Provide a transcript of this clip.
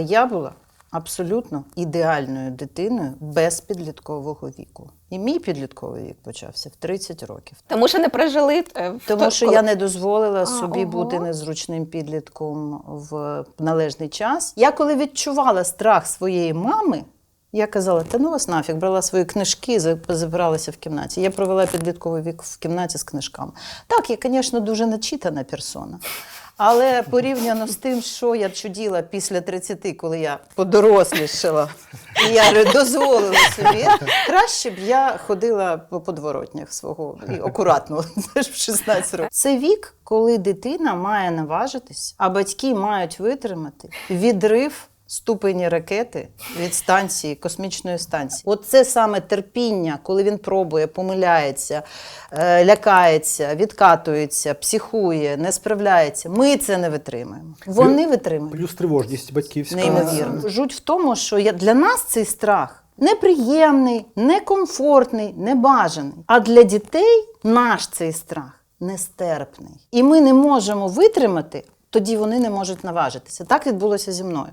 Я була абсолютно ідеальною дитиною без підліткового віку. І мій підлітковий вік почався в 30 років. Тому що не прожили е, в Тому що коли- я не дозволила собі ого. бути незручним підлітком в належний час. Я коли відчувала страх своєї мами, я казала, та ну вас нафіг, брала свої книжки, за- забиралася в кімнаті. Я провела підлітковий вік в кімнаті з книжками. Так, я, звісно, дуже начитана персона. Але порівняно з тим, що я чуділа після 30, коли я подорослішала, і я дозволила собі, краще б я ходила по подворотнях свого і акуратно теж в 16 років. Це вік, коли дитина має наважитись, а батьки мають витримати відрив. Ступені ракети від станції, космічної станції. От це саме терпіння, коли він пробує, помиляється, е, лякається, відкатується, психує, не справляється. Ми це не витримаємо. Вони витримують. Плюс тривожність батьківська. Неймовірно. Жуть в тому, що я, для нас цей страх неприємний, некомфортний, небажаний. А для дітей наш цей страх нестерпний. І ми не можемо витримати, тоді вони не можуть наважитися. Так відбулося зі мною.